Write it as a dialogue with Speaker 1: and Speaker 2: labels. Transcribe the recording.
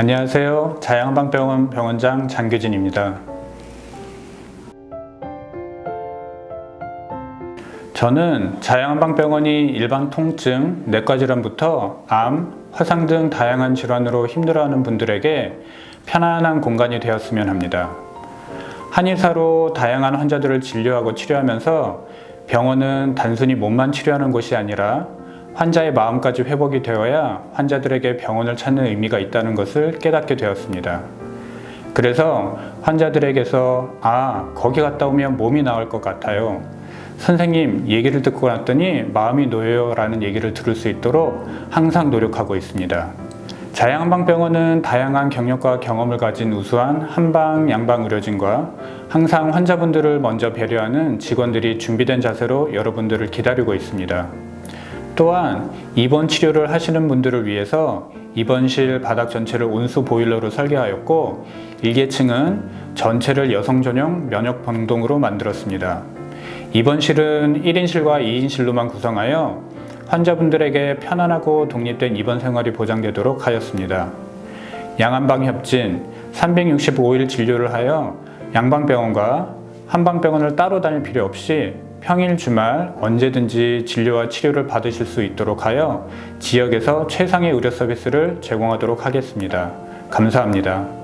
Speaker 1: 안녕하세요. 자양방병원 병원장 장규진입니다. 저는 자양방병원이 일반 통증, 내과 질환부터 암, 화상 등 다양한 질환으로 힘들어하는 분들에게 편안한 공간이 되었으면 합니다. 한의사로 다양한 환자들을 진료하고 치료하면서 병원은 단순히 몸만 치료하는 곳이 아니라 환자의 마음까지 회복이 되어야 환자들에게 병원을 찾는 의미가 있다는 것을 깨닫게 되었습니다. 그래서 환자들에게서 아, 거기 갔다 오면 몸이 나을 것 같아요. 선생님 얘기를 듣고 났더니 마음이 놓여요 라는 얘기를 들을 수 있도록 항상 노력하고 있습니다. 자양방병원은 다양한 경력과 경험을 가진 우수한 한방 양방 의료진과 항상 환자분들을 먼저 배려하는 직원들이 준비된 자세로 여러분들을 기다리고 있습니다. 또한 입원 치료를 하시는 분들을 위해서 입원실 바닥 전체를 온수 보일러로 설계하였고 일개층은 전체를 여성 전용 면역 병동으로 만들었습니다. 입원실은 1인실과 2인실로만 구성하여 환자분들에게 편안하고 독립된 입원 생활이 보장되도록 하였습니다. 양한방 협진 365일 진료를 하여 양방병원과 한방병원을 따로 다닐 필요 없이 평일 주말 언제든지 진료와 치료를 받으실 수 있도록 하여 지역에서 최상의 의료 서비스를 제공하도록 하겠습니다. 감사합니다.